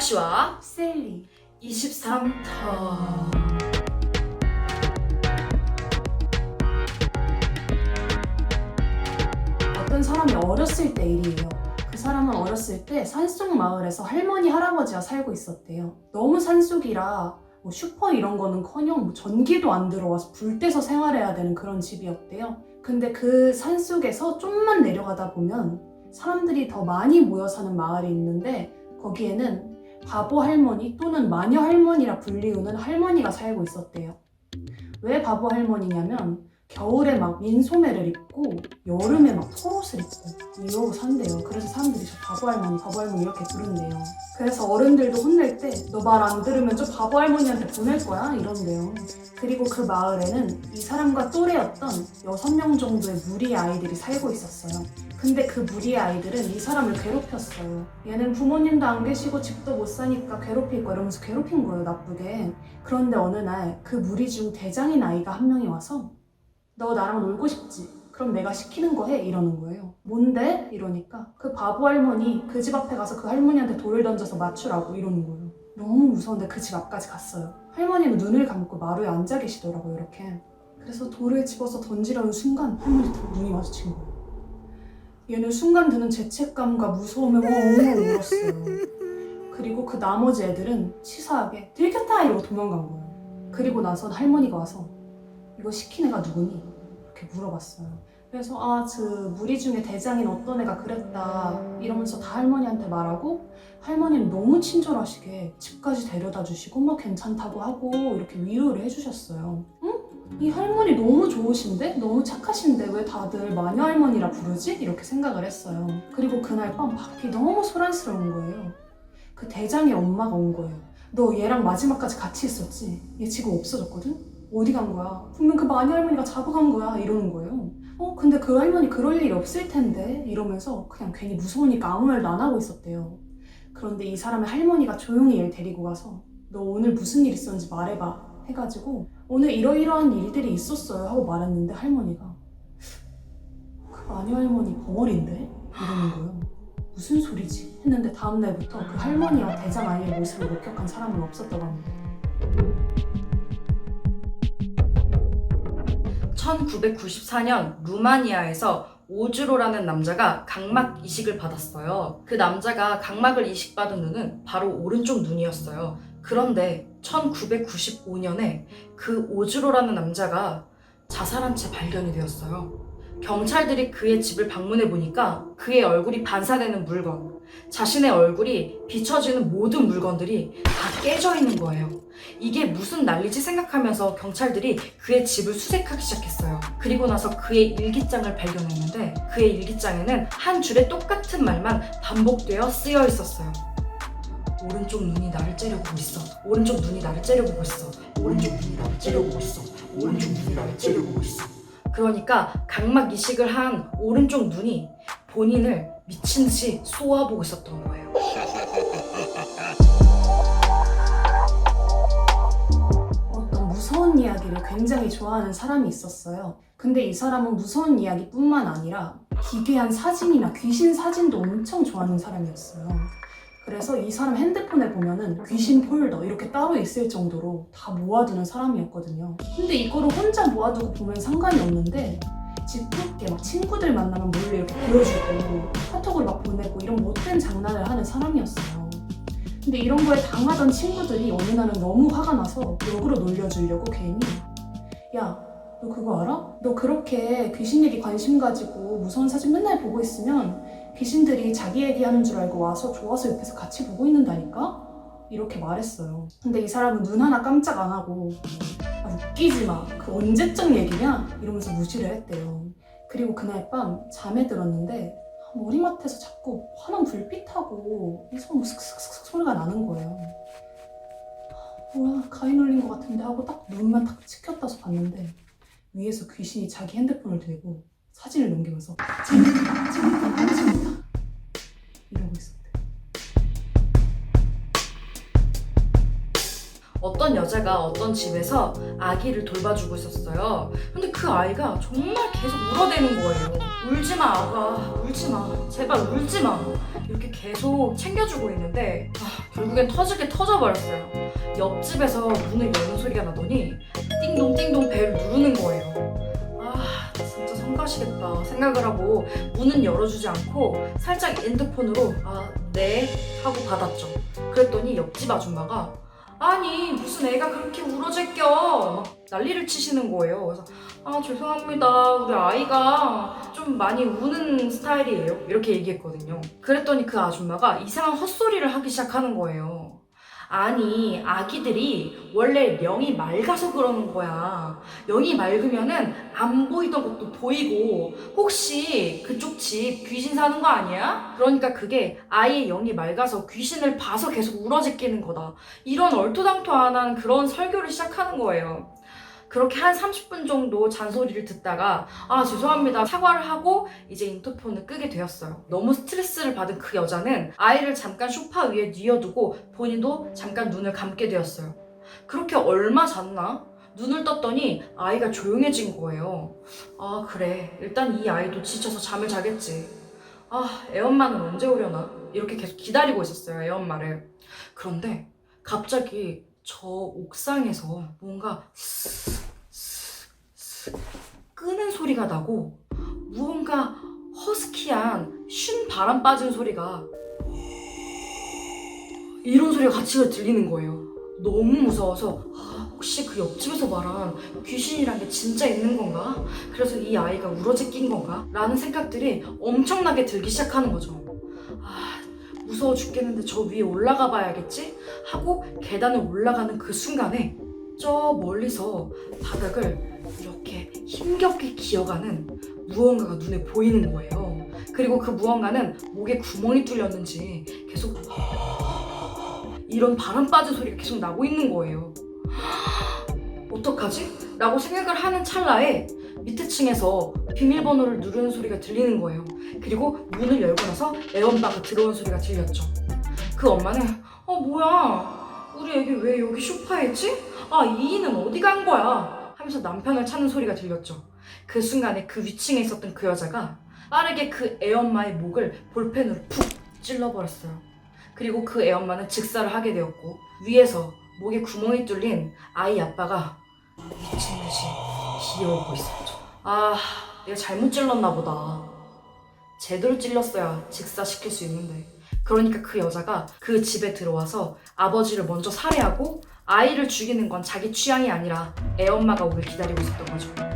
락시와 셀리 23터 어떤 사람이 어렸을 때 일이에요. 그 사람은 어렸을 때 산속 마을에서 할머니 할아버지와 살고 있었대요. 너무 산속이라 뭐 슈퍼 이런 거는커녕 뭐 전기도 안 들어와서 불 떼서 생활해야 되는 그런 집이었대요. 근데 그 산속에서 좀만 내려가다 보면 사람들이 더 많이 모여 사는 마을이 있는데 거기에는 바보 할머니 또는 마녀 할머니라 불리우는 할머니가 살고 있었대요. 왜 바보 할머니냐면 겨울에 막 민소매를 입고 여름에 막 털옷을 입고 이러고 산대요. 그래서 사람들이 저 바보 할머니, 바보 할머니 이렇게 부른대요. 그래서 어른들도 혼낼 때 너 말 안 들으면 저 바보 할머니한테 보낼 거야 이런대요. 그리고 그 마을에는 이 사람과 또래였던 여섯 명 정도의 무리의 아이들이 살고 있었어요. 근데 그 무리의 아이들은 이 사람을 괴롭혔어요. 얘는 부모님도 안 계시고 집도 못 사니까 괴롭힐 거 이러면서 괴롭힌 거예요, 나쁘게. 그런데 어느 날 그 무리 중 대장인 아이가 한 명이 와서 너 나랑 놀고 싶지? 그럼 내가 시키는 거 해? 이러는 거예요. 뭔데? 이러니까 그 바보 할머니 그 집 앞에 가서 그 할머니한테 돌을 던져서 맞추라고 이러는 거예요. 너무 무서운데 그 집 앞까지 갔어요. 할머니는 눈을 감고 마루에 앉아 계시더라고요, 이렇게. 그래서 돌을 집어서 던지려는 순간 할머니 눈이 마주친 거예요. 얘는 순간 드는 죄책감과 무서움에 엉엉 울었어요. 그리고 그 나머지 애들은 치사하게 들켰다 이러고 도망간 거예요. 그리고 나선 할머니가 와서 이거 시킨 애가 누구니? 이렇게 물어봤어요. 그래서 아, 그 무리 중에 대장인 어떤 애가 그랬다 이러면서 다 할머니한테 말하고 할머니는 너무 친절하시게 집까지 데려다 주시고 막 괜찮다고 하고 이렇게 위로를 해주셨어요. 응? 이 할머니 너무 좋으신데? 너무 착하신데 왜 다들 마녀 할머니라 부르지? 이렇게 생각을 했어요. 그리고 그날 밤 밖이 너무 소란스러운 거예요. 그 대장의 엄마가 온 거예요. 너 얘랑 마지막까지 같이 있었지? 얘 지금 없어졌거든? 어디 간 거야? 분명 그 마녀 할머니가 잡아간 거야. 이러는 거예요. 어, 근데 그 할머니 그럴 일이 없을 텐데. 이러면서 그냥 괜히 무서우니까 아무 말도 안 하고 있었대요. 그런데 이 사람의 할머니가 조용히 얘를 데리고 가서 너 오늘 무슨 일 있었는지 말해봐. 해가지고 오늘 이러이러한 일들이 있었어요. 하고 말했는데 할머니가 그 마녀 할머니 벙어리인데? 이러는 거예요. 무슨 소리지? 했는데 다음날부터 그 할머니와 대장 아이의 모습을 목격한 사람은 없었다고 합니다. 1994년 루마니아에서 오즈로라는 남자가 각막 이식을 받았어요. 그 남자가 각막을 이식받은 눈은 바로 오른쪽 눈이었어요. 그런데 1995년에 그 오즈로라는 남자가 자살한 채 발견이 되었어요. 경찰들이 그의 집을 방문해 보니까 그의 얼굴이 반사되는 물건, 자신의 얼굴이 비춰지는 모든 물건들이 다 깨져 있는 거예요. 이게 무슨 난리지 생각하면서 경찰들이 그의 집을 수색하기 시작했어요. 그리고 나서 그의 일기장을 발견했는데 그의 일기장에는 한 줄의 똑같은 말만 반복되어 쓰여 있었어요. 오른쪽 눈이 나를 째려보고 있어. 오른쪽 눈이 나를 째려보고 있어. 오른쪽 눈이 나를 째려보고 있어. 오른쪽 눈이 나를 째려보고 있어. 그러니까 각막 이식을 한 오른쪽 눈이 본인을 미친 듯이 쏘아보고 있었던 거예요. 어떤 무서운 이야기를 굉장히 좋아하는 사람이 있었어요. 근데 이 사람은 무서운 이야기뿐만 아니라 기괴한 사진이나 귀신 사진도 엄청 좋아하는 사람이었어요. 그래서 이 사람 핸드폰에 보면은 귀신 폴더 이렇게 따로 있을 정도로 다 모아두는 사람이었거든요. 근데 이거를 혼자 모아두고 보면 상관이 없는데 짓궂게 막 친구들 만나면 몰래 이렇게 보여주고 카톡을 막 보내고 이런 못된 장난을 하는 사람이었어요. 근데 이런 거에 당하던 친구들이 어느 날은 너무 화가 나서 역으로 놀려주려고 괜히 야, 너 그거 알아? 너 그렇게 귀신 얘기 관심 가지고 무서운 사진 맨날 보고 있으면 귀신들이 자기 얘기하는 줄 알고 와서 좋아서 옆에서 같이 보고 있는다니까? 이렇게 말했어요. 근데 이 사람은 눈 하나 깜짝 안 하고 아, 웃기지 마. 그 언제적 얘기냐? 이러면서 무시를 했대요. 그리고 그날 밤 잠에 들었는데 머리맡에서 자꾸 환한 불빛하고 이성 슥슥슥 소리가 나는 거예요. 뭐야 가위 눌린 것 같은데 하고 딱 눈만 딱 치켰다서 봤는데 위에서 귀신이 자기 핸드폰을 들고 사진을 넘기면서 재밌다 재밌다 재밌다 이러고 있었대. 어떤 여자가 어떤 집에서 아기를 돌봐주고 있었어요. 근데 그 아이가 정말 계속 울어대는 거예요. 울지 마, 아가. 울지 마. 제발 울지 마. 이렇게 계속 챙겨주고 있는데, 아, 결국엔 터지게 터져버렸어요. 옆집에서 문을 여는 소리가 나더니 띵동 띵동 배를 누르는 거예요. 아 진짜 성가시겠다 생각을 하고 문은 열어주지 않고 살짝 핸드폰으로 아네 하고 받았죠. 그랬더니 옆집 아줌마가 아니 무슨 애가 그렇게 울어 제껴 막 난리를 치시는 거예요. 그래서 아 죄송합니다 우리 아이가 좀 많이 우는 스타일이에요 이렇게 얘기했거든요. 그랬더니 그 아줌마가 이상한 헛소리를 하기 시작하는 거예요. 아니 아기들이 원래 영이 맑아서 그러는 거야. 영이 맑으면은 안 보이던 것도 보이고 혹시 그쪽 집 귀신 사는 거 아니야? 그러니까 그게 아이의 영이 맑아서 귀신을 봐서 계속 울어제끼는 거다. 이런 얼토당토 안 한 그런 설교를 시작하는 거예요. 그렇게 한 30분 정도 잔소리를 듣다가 아 죄송합니다 사과를 하고 이제 인터폰을 끄게 되었어요. 너무 스트레스를 받은 그 여자는 아이를 잠깐 소파 위에 뉘어두고 본인도 잠깐 눈을 감게 되었어요. 그렇게 얼마 잤나? 눈을 떴더니 아이가 조용해진 거예요. 아 그래 일단 이 아이도 지쳐서 잠을 자겠지. 아 애엄마는 언제 오려나? 이렇게 계속 기다리고 있었어요 애엄마를. 그런데 갑자기 저 옥상에서 뭔가 끄는 소리가 나고 무언가 허스키한 쉰 바람 빠진 소리가 이런 소리가 같이 들리는 거예요. 너무 무서워서 아, 혹시 그 옆집에서 말한 귀신이란 게 진짜 있는 건가? 그래서 이 아이가 울어제낀 건가? 라는 생각들이 엄청나게 들기 시작하는 거죠. 아, 무서워 죽겠는데 저 위에 올라가 봐야겠지? 하고 계단을 올라가는 그 순간에 저 멀리서 바닥을 이렇게 힘겹게 기어가는 무언가가 눈에 보이는 거예요. 그리고 그 무언가는 목에 구멍이 뚫렸는지 계속 이런 바람 빠진 소리가 계속 나고 있는 거예요. 어떡하지? 라고 생각을 하는 찰나에 밑에 층에서 비밀번호를 누르는 소리가 들리는 거예요. 그리고 문을 열고 나서 애엄마가 들어온 소리가 들렸죠. 그 엄마는 어 뭐야 우리 애기 왜 여기 소파에 있지? 아 이이는 어디 간 거야? 하면서 남편을 찾는 소리가 들렸죠. 그 순간에 그 위층에 있었던 그 여자가 빠르게 그 애엄마의 목을 볼펜으로 푹 찔러버렸어요. 그리고 그 애엄마는 즉사를 하게 되었고 위에서 목에 구멍이 뚫린 아이 아빠가 미친 듯이 기어오고 있었죠. 아, 내가 잘못 찔렀나 보다. 제대로 찔렀어야 직사시킬 수 있는데. 그러니까 그 여자가 그 집에 들어와서 아버지를 먼저 살해하고 아이를 죽이는 건 자기 취향이 아니라 애엄마가 오길 기다리고 있었던 거죠.